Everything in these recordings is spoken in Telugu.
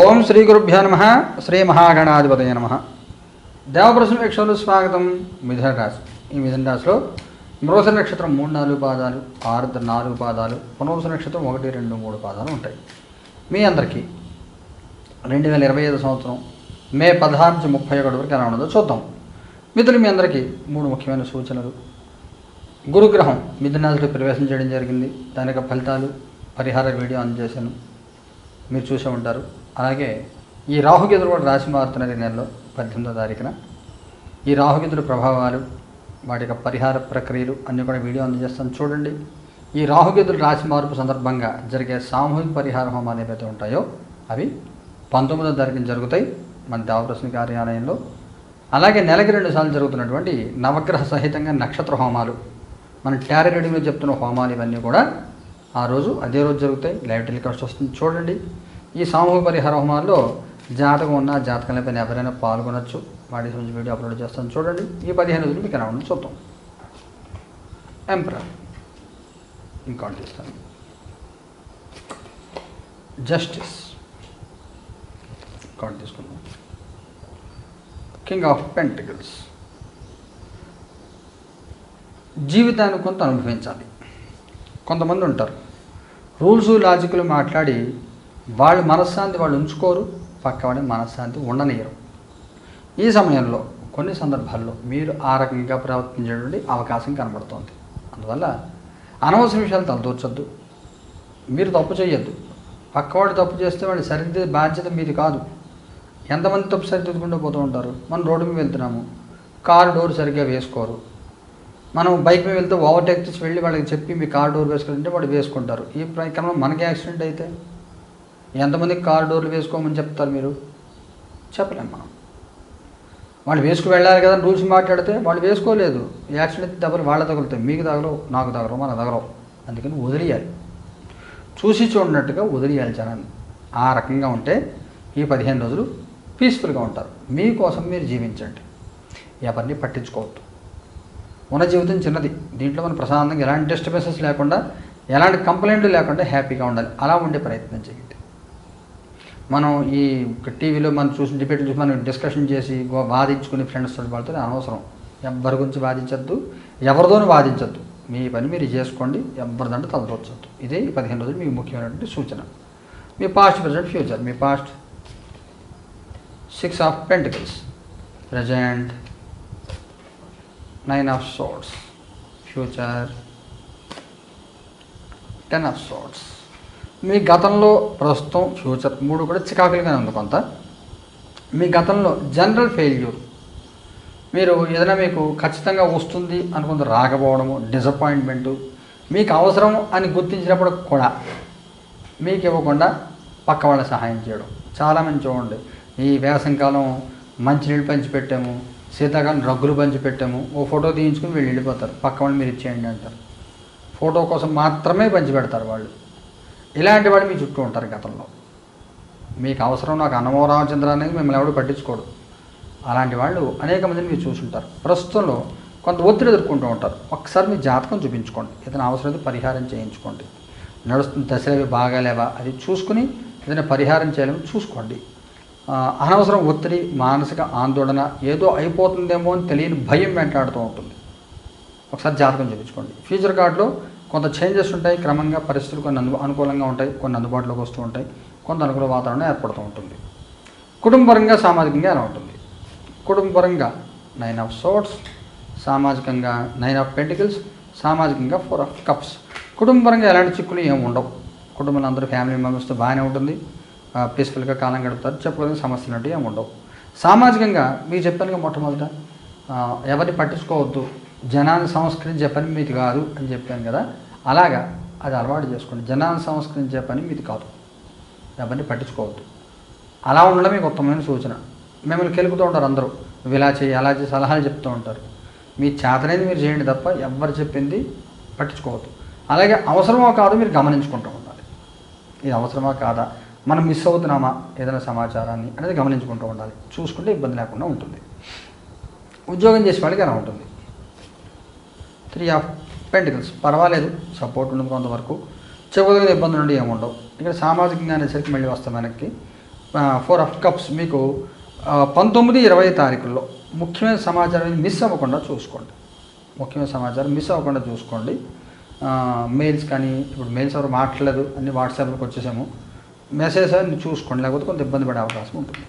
ఓం శ్రీ గురుభ్యో నమ. శ్రీ మహాగణాధిపతయ నమ. దేవప్రసం వీక్షలు స్వాగతం మిథున రాశి. ఈ మిథున రాశిలో మృగశ నక్షత్రం మూడు నాలుగు పాదాలు ఆరుద్ర నాలుగు పాదాలు పునరుస నక్షత్రం ఒకటి రెండు మూడు పాదాలు ఉంటాయి. మీ అందరికీ రెండు వేల ఇరవై ఐదు సంవత్సరం మే పదహారు నుంచి ముప్పై ఒకటి వరకు ఎలా ఉండదో చూద్దాం. మిథులు మీ అందరికీ మూడు ముఖ్యమైన సూచనలు. గురుగ్రహం మిథునాథుడు ప్రవేశం చేయడం జరిగింది. దాని యొక్క ఫలితాలు పరిహార వీడియో అందజేశాను మీరు చూసే ఉంటారు. అలాగే ఈ రాహుకేతులు కూడా రాశి మారుతున్నది నెలలో పద్దెనిమిదో తారీఖున. ఈ రాహుకేతుల ప్రభావాలు వాటి యొక్క పరిహార ప్రక్రియలు అన్నీ కూడా వీడియో అందజేస్తాను. చూడండి ఈ రాహుకేతుల రాశి మార్పు సందర్భంగా జరిగే సామూహిక పరిహార హోమాలు ఏవైతే ఉంటాయో అవి పంతొమ్మిదో తారీఖున జరుగుతాయి మన దేవప్రశ్న కార్యాలయంలో. అలాగే నెలకి రెండు సార్లు జరుగుతున్నటువంటి నవగ్రహ సహితంగా నక్షత్ర హోమాలు మన టారీ రెడీలో చెప్తున్న హోమాలు ఇవన్నీ కూడా ఆ రోజు అదే రోజు జరుగుతాయి. లైవ్ టెలికాస్ట్ వస్తుంది. చూడండి ఈ సామూహిక పరిహార హోమాల్లో జాతకం ఉన్న జాతకం లేకపోయినా ఎవరైనా పాల్గొనొచ్చు. వాటి గురించి వీడియో అప్లోడ్ చేస్తాను. చూడండి. ఈ పదిహేను రోజులు మీకు రావడం చూద్దాం. ఎంప్రర్ ఇంకోటి చేస్తాను. జస్టిస్ ఇంకోటి తీసుకుందాం. కింగ్ ఆఫ్ పెంటికల్స్ జీవితాన్ని కొంత అనుభవించాలి. కొంతమంది ఉంటారు. రూల్స్ లాజిక్లు మాట్లాడి వాళ్ళు మనశ్శాంతి వాళ్ళు ఉంచుకోరు పక్కవాడి మనశ్శాంతి ఉండనీయరు ఈ సమయంలో కొన్ని సందర్భాల్లో మీరు ఆ రకంగా ప్రవర్తించేటువంటి అవకాశం కనబడుతోంది. అందువల్ల అనవసర విషయాలు తలదూర్చొద్దు. మీరు తప్పు చేయొద్దు పక్కవాడు తప్పు చేస్తే వాడి సరిదిద్దే బాధ్యత మీది కాదు. ఎంతమంది తప్పు సరిదిద్దుకుంటూ పోతూ ఉంటారు? మనం రోడ్డు మీద వెళ్తున్నాము. కారు డోర్ సరిగ్గా వేసుకోరు. మనం బైక్ మీద వెళ్తే ఓవర్టేక్ చేసి వెళ్ళి వాళ్ళకి చెప్పి మీ కార్ డోర్ వేసుకుంటే వాడు వేసుకుంటారు. ఈ క్రమంలో మనకి యాక్సిడెంట్ అయితే ఎంతమంది కార్ డోర్లు వేసుకోమని చెప్తారు మీరు? చెప్పలేము మనం వాళ్ళు వేసుకు వెళ్ళాలి కదా రూల్స్ మాట్లాడితే వాళ్ళు వేసుకోలేదు. యాక్సిడెంట్ దెబ్బలు వాళ్ళ తగులుతాయి మీకు తగలవు నాకు తగలవు మన తగలవు. అందుకని వదిలేయాలి. చూసి చూడనట్టుగా వదిలేయాలి జనాన్ని. ఆ రకంగా ఉంటే ఈ పదిహేను రోజులు పీస్ఫుల్గా ఉంటారు. మీకోసం మీరు జీవించండి. ఎవరిని పట్టించుకోవద్దు. ఉన్న జీవితం చిన్నది. దీంట్లో మనం ప్రశాంతంగా ఎలాంటి డిస్టర్బెన్సెస్ లేకుండా ఎలాంటి కంప్లైంట్లు లేకుండా హ్యాపీగా ఉండాలి. అలా ఉండే ప్రయత్నం చేయండి. మనం ఈ టీవీలో మనం చూసి డిబేట్లు చూసి మనం డిస్కషన్ చేసి గో- వాదించుకుని ఫ్రెండ్స్ తోటి వాళ్ళతో అనవసరం. ఎవరి గురించి వాదించద్దు. ఎవరితోనూ వాదించద్దు. మీ పని మీరు చేసుకోండి. ఎవరిదంటే తలదొచ్చద్దు ఇదే ఈ పదిహేను రోజులు మీకు ముఖ్యమైనటువంటి సూచన. మీ past present future me past six of pentacles present nine of swords future ten of swords మీ గతంలో ప్రస్తుతం ఫ్యూచర్ మూడు కూడా చికాకులుగానే ఉంది కొంత. మీ గతంలో జనరల్ ఫెయిల్యూర్. మీరు ఏదైనా మీకు ఖచ్చితంగా వస్తుంది అనుకుంది రాకపోవడము డిసప్పాయింట్మెంటు మీకు అవసరం అని గుర్తించినప్పుడు కూడా మీకు ఇవ్వకుండా పక్క వాళ్ళ సహాయం చేయడం. చాలామంది చూడండి ఈ వేసంకాలం మంచినీళ్ళు పంచి పెట్టాము శీతాకాలం రగ్గులు పంచి పెట్టాము ఓ ఫోటో తీయించుకుని వీళ్ళు వెళ్ళిపోతారు పక్క వాళ్ళు మీరు ఇచ్చేయండి అంటారు. ఫోటో కోసం మాత్రమే పంచి పెడతారు వాళ్ళు. ఇలాంటి వాడు మీ చుట్టూ ఉంటారు గతంలో. మీకు అవసరం నాకు అన్నమో రామచంద్ర అనేది మిమ్మల్ని ఎవడు పట్టించుకోడు. అలాంటి వాళ్ళు అనేక మందిని మీరు చూసుంటారు ప్రస్తుతంలో కొంత ఒత్తిడి ఎదుర్కొంటూ ఉంటారు. ఒకసారి మీ జాతకం చూపించుకోండి. ఏదైనా అవసరం పరిహారం చేయించుకోండి. నడుస్తున్న దశలు అవి బాగాలేవా అది చూసుకుని ఏదైనా పరిహారం చేయాలని చూసుకోండి. అనవసరం ఒత్తిడి మానసిక ఆందోళన ఏదో అయిపోతుందేమో అని తెలియని భయం వెంటాడుతూ ఉంటుంది. ఒకసారి జాతకం చూపించుకోండి. ఫ్యూచర్ కార్డులో కొంత చేంజెస్ ఉంటాయి క్రమంగా పరిస్థితులు కొన్ని అందు అనుకూలంగా ఉంటాయి కొన్ని అందుబాటులోకి వస్తూ ఉంటాయి కొంత అనుకూల వాతావరణం ఏర్పడుతూ ఉంటుంది. కుటుంబపరంగా సామాజికంగా ఎలా ఉంటుంది? కుటుంబపరంగా నైన్ ఆఫ్ సోర్ట్స్ సామాజికంగా నైన్ ఆఫ్ పెంటికల్స్ సామాజికంగా ఫోర్ ఆఫ్ కప్స్ కుటుంబపరంగా ఎలాంటి చిక్కులు ఏమి ఉండవు. కుటుంబంలో అందరూ ఫ్యామిలీ మెంబర్స్తో బాగానే ఉంటుంది. పీస్ఫుల్గా కాలం గడుపుతారు చెప్పుకోవడానికి సమస్యలు అంటే ఏమి ఉండవు. సామాజికంగా మీకు చెప్పానుగా మొట్టమొదట ఎవరిని పట్టించుకోవద్దు. జనాన్ని సంస్కరించి చెప్పని మీది కాదు అని చెప్పాను కదా. అలాగా అది అలవాటు చేసుకోండి. జనాన్ని సంస్కరించే పని మీది కాదు. ఎవరిని పట్టించుకోవద్దు. అలా ఉండడం మీకు ఉత్తమమైన సూచన. మిమ్మల్ని కెలుపుతూ ఉంటారు అందరూ. నువ్వు ఇలా చేయి అలా చేయి సలహాలు చెప్తూ ఉంటారు. మీ చేతనేది మీరు చేయండి తప్ప ఎవరు చెప్పింది పట్టించుకోవద్దు. అలాగే అవసరమో కాదో మీరు గమనించుకుంటూ ఉండాలి. ఇది అవసరమా కాదా? మనం మిస్ అవుతున్నామా? ఏదైనా సమాచారాన్ని అనేది గమనించుకుంటూ ఉండాలి. చూసుకుంటే ఇబ్బంది లేకుండా ఉంటుంది. ఉద్యోగం చేసే వాళ్ళకి అలా ఉంటుంది. త్రీ ఆఫ్ పెంటికల్స్ పర్వాలేదు సపోర్ట్ ఉండదు కొంతవరకు చెప్పదగిన ఇబ్బందులు నుండి ఏముండవు. ఇక్కడ సామాజికంగా అనేసరికి మళ్ళీ వస్తాం వెనక్కి. ఫోర్ ఆఫ్ కప్స్ మీకు పంతొమ్మిది ఇరవై తారీఖుల్లో ముఖ్యమైన సమాచారం మిస్ అవ్వకుండా చూసుకోండి. ముఖ్యమైన సమాచారం మిస్ అవ్వకుండా చూసుకోండి. మెయిల్స్ కానీ ఇప్పుడు మెయిల్స్ ఎవరు మాట్లాడలేదు అన్ని వాట్సాప్లోకి వచ్చేసాము. మెసేజ్ అని చూసుకోండి లేకపోతే కొంత ఇబ్బంది పడే అవకాశం ఉంటుంది.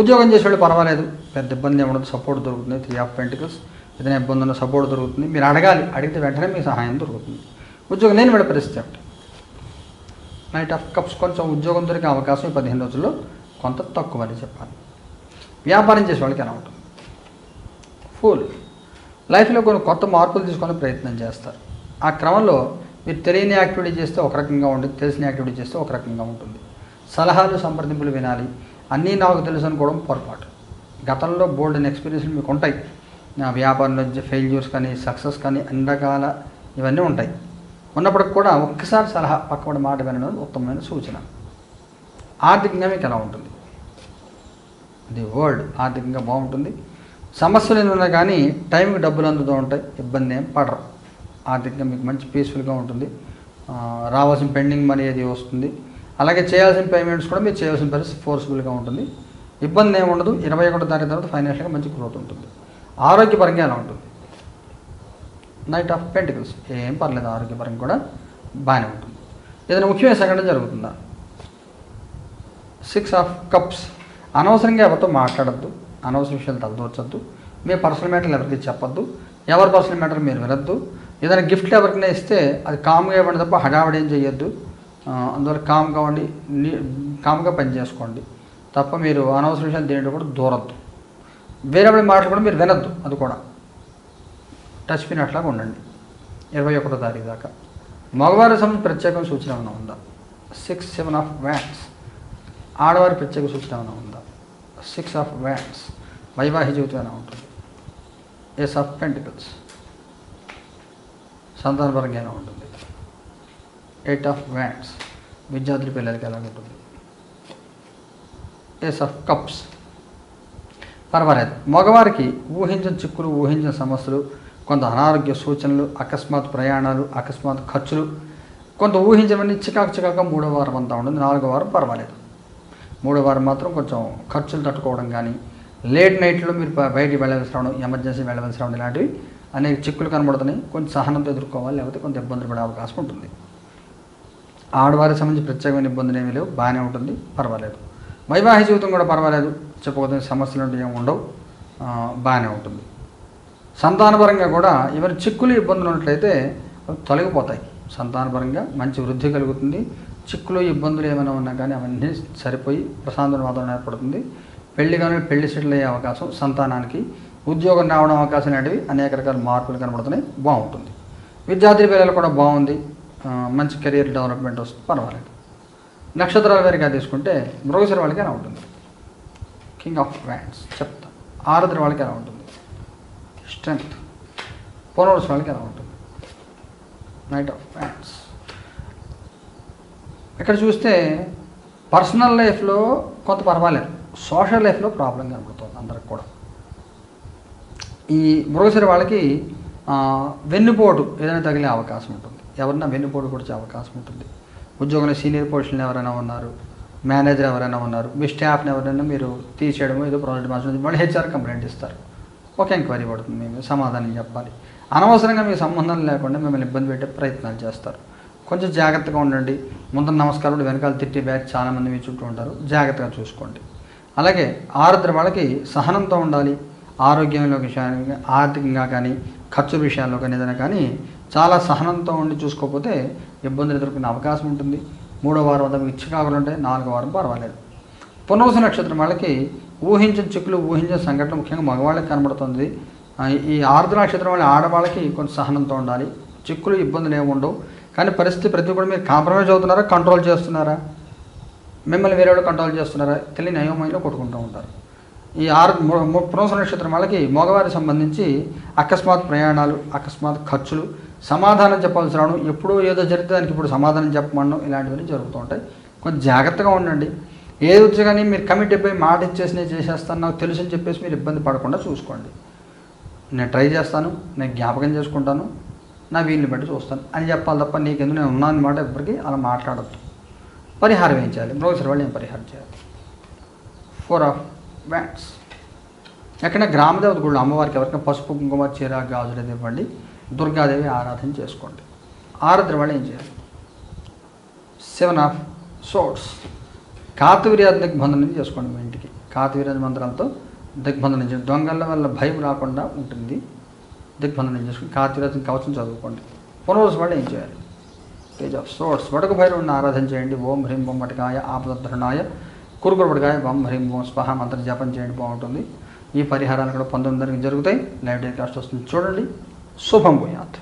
ఉద్యోగం చేసేవాళ్ళు పర్వాలేదు పెద్ద ఇబ్బంది ఏమి ఉండదు సపోర్ట్ దొరుకుతుంది. త్రీ ఆఫ్ పెంటికల్స్ ఏదైనా ఇబ్బంది ఉన్న సపోర్ట్ దొరుకుతుంది. మీరు అడగాలి. అడిగితే వెంటనే మీకు సహాయం దొరుకుతుంది. ఉద్యోగం లేని వాడి పరిస్థితి ఏమిటి నైట్ ఆఫ్ కప్స్ కొంచెం ఉద్యోగం దొరికే అవకాశం ఈ పదిహేను రోజుల్లో కొంత తక్కువ అని చెప్పాలి. వ్యాపారం చేసే వాళ్ళకి ఎలా ఉంటుంది? ఫుల్ లైఫ్లో కొన్ని కొత్త మార్పులు తీసుకొని ప్రయత్నం చేస్తారు. ఆ క్రమంలో మీరు తెలియని యాక్టివిటీ చేస్తే ఒక రకంగా ఉంటుంది తెలిసిన యాక్టివిటీ చేస్తే ఒక రకంగా ఉంటుంది. సలహాలు సంప్రదింపులు వినాలి. అన్నీ నాకు తెలుసు అనుకోవడం పొరపాటు. గతంలో బోల్డ్ అండ్ ఎక్స్పీరియన్స్లు మీకు ఉంటాయి. వ్యాపారంలో ఫెయిల్యూర్స్ కానీ సక్సెస్ కానీ అన్ని రకాల ఇవన్నీ ఉంటాయి. ఉన్నప్పటికి కూడా ఒక్కసారి సలహా పక్కబడి మాట వినడం ఉత్తమమైన సూచన. ఆర్థికంగా మీకు ఎలా ఉంటుంది? ది వరల్డ్ ఆర్థికంగా బాగుంటుంది. సమస్యలు ఏమైనా ఉన్నా కానీ టైంకి డబ్బులు అందుతూ ఉంటాయి. ఇబ్బంది ఏం పడరు. ఆర్థికంగా మీకు మంచి పీస్ఫుల్గా ఉంటుంది. రావాల్సిన పెండింగ్ మనీ అది వస్తుంది. అలాగే చేయాల్సిన పేమెంట్స్ కూడా మీరు చేయాల్సిన పరిస్థితి ఫోర్స్ఫుల్గా ఉంటుంది. ఇబ్బంది ఏమి ఉండదు. ఇరవై ఒకటో తారీఖు తర్వాత ఫైనాన్షియల్గా మంచి గ్రోత్ ఉంటుంది. ఆరోగ్యపరంగా ఎలా ఉంటుంది? నైట్ ఆఫ్ పెంటికల్స్ ఏం పర్లేదు ఆరోగ్యపరంగా కూడా బాగానే ఉంటుంది. ఏదైనా ముఖ్యమైన సంఘటన జరుగుతుందా? సిక్స్ ఆఫ్ కప్స్ అనవసరంగా ఎవరితో మాట్లాడద్దు. అనవసర విషయాలు తలదూర్చద్దు. మీ పర్సనల్ మ్యాటర్లు ఎవరికి చెప్పొద్దు. ఎవరి పర్సనల్ మ్యాటర్ మీరు వినొద్దు. ఏదైనా గిఫ్ట్లు ఎవరికైనా ఇస్తే అది కామ్గా ఇవ్వండి తప్ప హడావిడి ఏం చేయొద్దు. అందువల్ల కామ్గా ఉండి నీ కామ్గా పని చేసుకోండి. తప్ప మీరు అనవసర విషయాలు దేంట్లో కూడా దూరద్దు. వేరే మాటలు కూడా మీరు వినద్దు అది కూడా. టచ్ పినట్లాగా ఉండండి. ఇరవై ఒకటో తారీఖు దాకా. మగవారి సంబంధించి ప్రత్యేకం సూచన ఏమైనా ఉందా? సిక్స్ సెవెన్ ఆఫ్ వ్యాన్స్ ఆడవారి ప్రత్యేక సూచన ఏమైనా ఉందా? సిక్స్ ఆఫ్ వ్యాన్స్ వైవాహిక జీవితం ఏమైనా ఉంటుంది? ఎస్ ఆఫ్ పెంటికల్స్ సంతానపరంగా ఏమైనా ఉంటుంది? ఎయిట్ ఆఫ్ వ్యాన్స్ విద్యార్థుల పిల్లలకి ఎలా ఉంటుంది? ఎస్ ఆఫ్ కప్స్ పర్వాలేదు. మగవారికి ఊహించిన చిక్కులు ఊహించిన సమస్యలు కొంత అనారోగ్య సూచనలు అకస్మాత్ ప్రయాణాలు అకస్మాత్ ఖర్చులు కొంత ఊహించమని చికాకు చికాక మూడో వారం అంతా ఉంటుంది. నాలుగో వారం పర్వాలేదు. మూడో వారం మాత్రం కొంచెం ఖర్చులు తట్టుకోవడం కానీ లేట్ నైట్లో మీరు బయటికి వెళ్ళవలసి రావడం ఎమర్జెన్సీ వెళ్ళవలసి రావడం ఇలాంటివి అనేక చిక్కులు కనబడుతున్నాయి. కొంచెం సహనంతో ఎదుర్కోవాలి లేకపోతే కొంత ఇబ్బందులు పడే అవకాశం ఉంటుంది. ఆడవారికి సంబంధించి ప్రత్యేకమైన ఇబ్బందులు ఏమీ లేవు. బాగానే ఉంటుంది. పర్వాలేదు. వైవాహిక జీవితం కూడా పర్వాలేదు. చెప్పుకోవద్దని సమస్యలు అంటే ఏమి ఉండవు. బాగానే ఉంటుంది. సంతానపరంగా కూడా ఎవరి చిక్కులు ఇబ్బందులు ఉన్నట్లయితే అవి తొలగిపోతాయి. సంతానపరంగా మంచి వృద్ధి కలుగుతుంది. చిక్కులు ఇబ్బందులు ఏమైనా ఉన్నా కానీ అవన్నీ సరిపోయి ప్రశాంతమైన వాతావరణం ఏర్పడుతుంది. పెళ్ళి కానీ పెళ్ళి సెటిల్ అయ్యే అవకాశం సంతానానికి ఉద్యోగం రావడం అవకాశం లాంటివి అనేక రకాల మార్పులు కనబడుతున్నాయి. బాగుంటుంది. విద్యార్థి పిల్లలు కూడా బాగుంది. మంచి కెరియర్ డెవలప్మెంట్ వస్తుంది. పర్వాలేదు. నక్షత్రాల వారిగా తీసుకుంటే మృగశిర వాళ్ళకి ఉంటుంది. కింగ్ ఆఫ్ వ్యాండ్స్ చెప్తా. ఆరుద్ర వాళ్ళకి ఎలా ఉంటుంది? స్ట్రెంగ్త్ పునరుస్ వాళ్ళకి ఎలా ఉంటుంది? నైట్ ఆఫ్ వ్యాండ్స్ ఇక్కడ చూస్తే పర్సనల్ లైఫ్లో కొంత పర్వాలేదు. సోషల్ లైఫ్లో ప్రాబ్లం కనబడుతుంది అందరికి కూడా. ఈ మృగశిర వాళ్ళకి వెన్నుపోటు ఏదైనా తగిలే అవకాశం ఉంటుంది. ఎవరైనా వెన్నుపోటు కొడిచే అవకాశం ఉంటుంది. ఉద్యోగంలో సీనియర్ పొజిషన్లు ఎవరైనా ఉన్నారు. మేనేజర్ ఎవరైనా ఉన్నారు మీ స్టాఫ్ని ఎవరైనా మీరు తీసేయడమో ఏదో ప్రాజెక్ట్ మార్చడం వాళ్ళు హెచ్ఆర్ కంప్లైంట్ ఇస్తారు. ఒక ఎంక్వైరీ పడుతుంది మేము సమాధానం చెప్పాలి. అనవసరంగా మీకు సంబంధం లేకుండా మిమ్మల్ని ఇబ్బంది పెట్టే ప్రయత్నాలు చేస్తారు. కొంచెం జాగ్రత్తగా ఉండండి. ముందు నమస్కారం వెనకాల తిట్టి బ్యాక్ చాలామంది మీ చుట్టూ ఉంటారు. జాగ్రత్తగా చూసుకోండి. అలాగే ఆరుద్ర వాళ్ళకి సహనంతో ఉండాలి. ఆరోగ్యంలో విషయాన్ని ఆర్థికంగా కానీ ఖర్చు విషయాల్లో కానీ ఏదైనా కానీ చాలా సహనంతో ఉండి చూసుకోకపోతే ఇబ్బందులు ఎదుర్కొనే అవకాశం ఉంటుంది. మూడో వారం వద్ద మీకు చికాకులు ఉంటాయి నాలుగో వారం పర్వాలేదు. పునర్వస నక్షత్రం వాళ్ళకి ఊహించిన చిక్కులు ఊహించిన సంఘటన ముఖ్యంగా మగవాళ్ళకి కనబడుతుంది. ఈ ఆర్ద్ర నక్షత్రం వాళ్ళ ఆడవాళ్ళకి కొంచెం సహనంతో ఉండాలి. చిక్కులు ఇబ్బందులు ఏమి ఉండవు. కానీ పరిస్థితి ప్రతి కూడా మీరు కాంప్రమైజ్ అవుతున్నారా కంట్రోల్ చేస్తున్నారా? మిమ్మల్ని వేరేవాడు కంట్రోల్ చేస్తున్నారా? తెలియని అయోమయంలో కొట్టుకుంటూ ఉంటారు. ఈ ఆరు పునర్వస నక్షత్రం వాళ్ళకి మగవారికి సంబంధించి అకస్మాత్ ప్రయాణాలు అకస్మాత్ ఖర్చులు సమాధానం చెప్పాల్సి రావడం ఎప్పుడో ఏదో జరిగితే దానికి ఇప్పుడు సమాధానం చెప్పమనడం ఇలాంటివన్నీ జరుగుతూ ఉంటాయి. కొంచెం జాగ్రత్తగా ఉండండి. ఏది వచ్చి కానీ మీరు కమిట్ అయిపోయి మాట ఇచ్చేసి నేను చేసేస్తాను నాకు తెలుసు అని చెప్పేసి మీరు ఇబ్బంది పడకుండా చూసుకోండి. నేను ట్రై చేస్తాను నేను జ్ఞాపకం చేసుకుంటాను నా వీళ్ళని బట్టి చూస్తాను. అని చెప్పాలి తప్ప నీకెందుకు? నేను ఉన్నాను అనమాట ఎవరికి అలా మాట్లాడద్దు. పరిహారం ఏం చేయాలి? బ్రోసర్ వాళ్ళు ఏం పరిహారం చేయాలి? ఫోర్ ఆఫ్ బ్యాండ్స్ ఎక్కడ గ్రామదేవత గుళ్ళు అమ్మవారికి ఎవరికైనా పసుపు కుంకుమ చీర గాజులు అది ఇవ్వండి. దుర్గాదేవి ఆరాధన చేసుకోండి. ఆరాధన వాళ్ళు ఏం చేయాలి? సెవెన్ ఆఫ్ సోర్ట్స్ కాతవీర్యాది దిగ్బంధనం చేసుకోండి మీ ఇంటికి. కాతవీర్యాది మంత్రాలతో దిగ్బంధనం చేయండి. దొంగల వల్ల భయం రాకుండా ఉంటుంది. దిగ్బంధనం చేసుకుని కాతవీర్యాది కవచం చదువుకోండి. పునరుసు వాళ్ళు ఏం చేయాలి? పేజ్ ఆఫ్ సోర్స్ వడకు భైరవుని ఆరాధన చేయండి. ఓం హ్రీం బొం వటకాయ ఆపదధరణాయ కురుగురు బొమ్మ బొం హ్రీం బొం స్పహ మంత్రం జపం చేయండి. బాగుంటుంది. ఈ పరిహారాలు కూడా పంతొమ్మిది జరుగుతాయి. లైవ్ టెలికాస్ట్ వస్తుంది. చూడండి. शुभम भूयात